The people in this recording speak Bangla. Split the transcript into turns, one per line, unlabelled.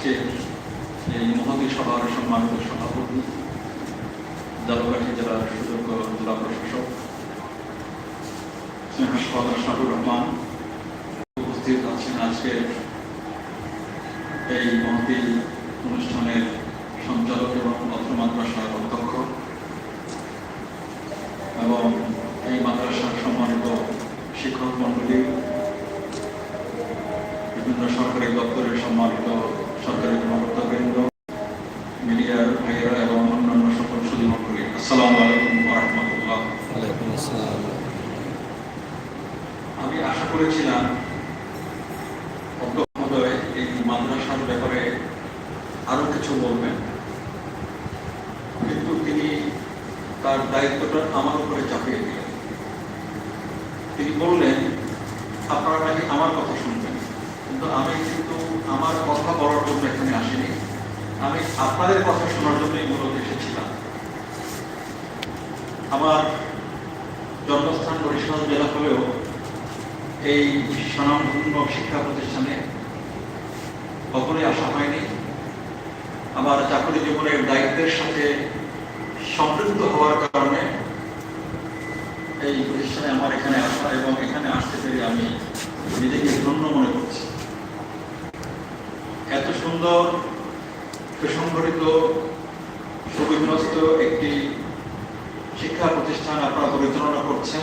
এই মহতী সভার সম্মানিত সভাপতি শাহুর রহমান উপস্থিত আছেন অনুষ্ঠানের সঞ্চালক এবং অধ্যক্ষ এবং এই মাদ্রাসার সম্মানিত শিক্ষক মন্ডলী বিভিন্ন সরকারি দপ্তরের সম্মানিত সরকারি কর্মকর্তাবৃন্দ মিডিয়ার ভাইয়েরা এবং অন্যান্য সকল সুদী মন্ডলী আসসালামু আলাইকুম রহমতুল্লাহ। আমি আশা করেছিলাম এই মাদ্রাসার ব্যাপারে আরও কিছু বলবেন কিন্তু তিনি তার দায়িত্বটা আমার উপরে চাপিয়ে দিলেন। তিনি বললেন আপনারা নাকি আমার কথা কিন্তু আমি কিন্তু আমার কথা বলার জন্য এখানে আসিনি। আমি আপনাদের কথা শোনার জন্যই মূলত এসেছিলাম। আমার জন্মস্থান বরিশাল জেলা হলেও এই স্বনামধন্য শিক্ষা প্রতিষ্ঠানে কখনোই আসা হয়নি। আমার চাকরি জীবনের দায়িত্বের সাথে সম্পৃক্ত হওয়ার কারণে এই প্রতিষ্ঠানে আমার এখানে আসা এবং এখানে আসতে পেরে আমি নিজেকে ধন্য মনে করছি। এত সুন্দর সুসংগঠিত সুবিন্যস্ত একটি শিক্ষা প্রতিষ্ঠান আপনারা পরিচালনা করছেন।